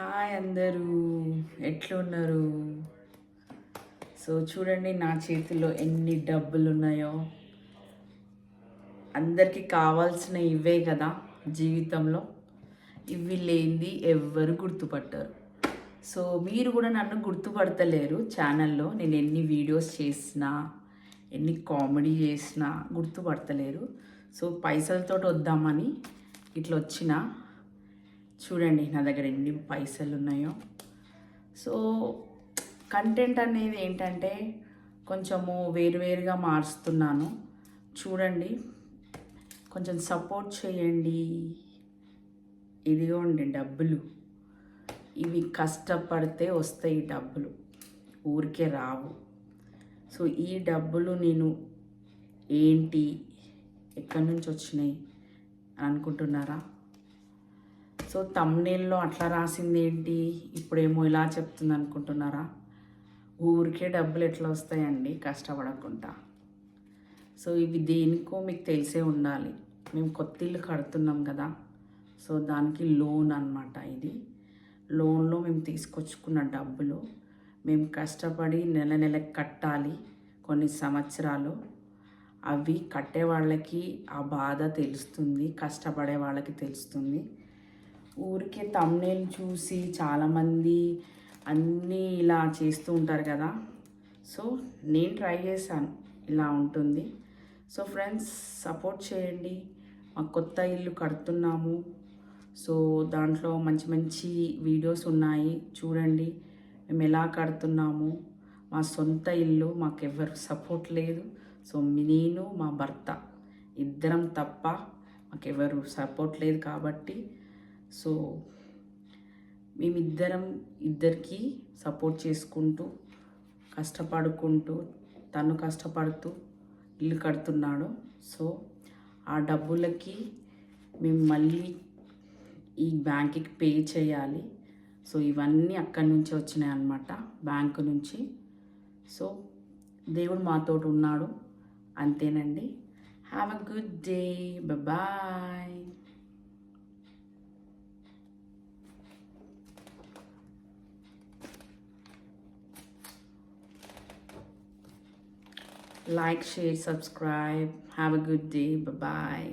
Hi అందరూ. ఎట్లున్నారు? So చూడండి నా చేతిలో ఎన్ని డబ్బులు ఉన్నాయో అందరికీ కావాల్సిన ఇవే కదా జీవితంలో. ఇవి లేనిది ఎవ్వరు గుర్తుపట్టరు. సో మీరు కూడా నన్ను గుర్తుపడతలేరు ఛానల్లో. నేను ఎన్ని వీడియోస్ చేసినా ఎన్ని కామెడీ చేసినా గుర్తుపడతలేరు. సో పైసలతో వద్దామని ఇట్లా వచ్చిన చూడండి నా దగ్గర ఎన్ని పైసలు ఉన్నాయో. సో కంటెంట్ అనేది ఏంటంటే కొంచెము వేరువేరుగా మారుస్తున్నాను. చూడండి కొంచెం సపోర్ట్ చేయండి. ఇదిగోండి డబ్బులు. ఇవి కష్టపడితే వస్తాయి డబ్బులు. ఊరికే రావు. సో ఈ డబ్బులు నేను ఏంటి ఎక్కడి నుంచి వచ్చినాయి అనుకుంటున్నారా? సో తమ్నేల్లో అట్లా రాసింది ఏంటి ఇప్పుడేమో ఇలా చెప్తుంది అనుకుంటున్నారా ఊరికే డబ్బులు ఎట్లా వస్తాయండి? కష్టపడకుండా. సో ఇవి దేనికో మీకు తెలిసే ఉండాలి. మేము కొత్త ఇల్లు కడుతున్నాం కదా. సో దానికి లోన్ అన్నమాట ఇది. లోన్లో మేము తీసుకొచ్చుకున్న డబ్బులు మేము కష్టపడి నెల నెల కట్టాలి కొన్ని సంవత్సరాలు. అవి కట్టే వాళ్ళకి ఆ బాధ తెలుస్తుంది కష్టపడే వాళ్ళకి తెలుస్తుంది. ఊరికే తమ్నేల్ చూసి చాలామంది అన్నీ ఇలా చేస్తూ ఉంటారు కదా. సో నేను ట్రై చేశాను. ఇలా ఉంటుంది. సో ఫ్రెండ్స్ సపోర్ట్ చేయండి. మా కొత్త ఇల్లు కడుతున్నాము. సో దాంట్లో మంచి మంచి వీడియోస్ ఉన్నాయి. చూడండి. మేము ఎలా కడుతున్నాము? మా సొంత ఇల్లు మాకెవ్వరు సపోర్ట్ లేదు. సో నేను మా భర్త. ఇద్దరం తప్ప మాకెవరు సపోర్ట్ లేదు కాబట్టి సో మేమిద్దరం ఇద్దరికి సపోర్ట్ చేసుకుంటూ కష్టపడుకుంటూ తను కష్టపడుతూ ఇల్లు కడుతున్నాడు. సో ఆ డబ్బులకి మేము మళ్ళీ ఈ బ్యాంక్కి పే చేయాలి. సో ఇవన్నీ అక్కడి నుంచి వచ్చినాయి అన్నమాట బ్యాంకు నుంచి. సో దేవుడు మాతోటి ఉన్నాడు. అంతేనండి. Have a good day bye like share subscribe. Have a good day. Bye bye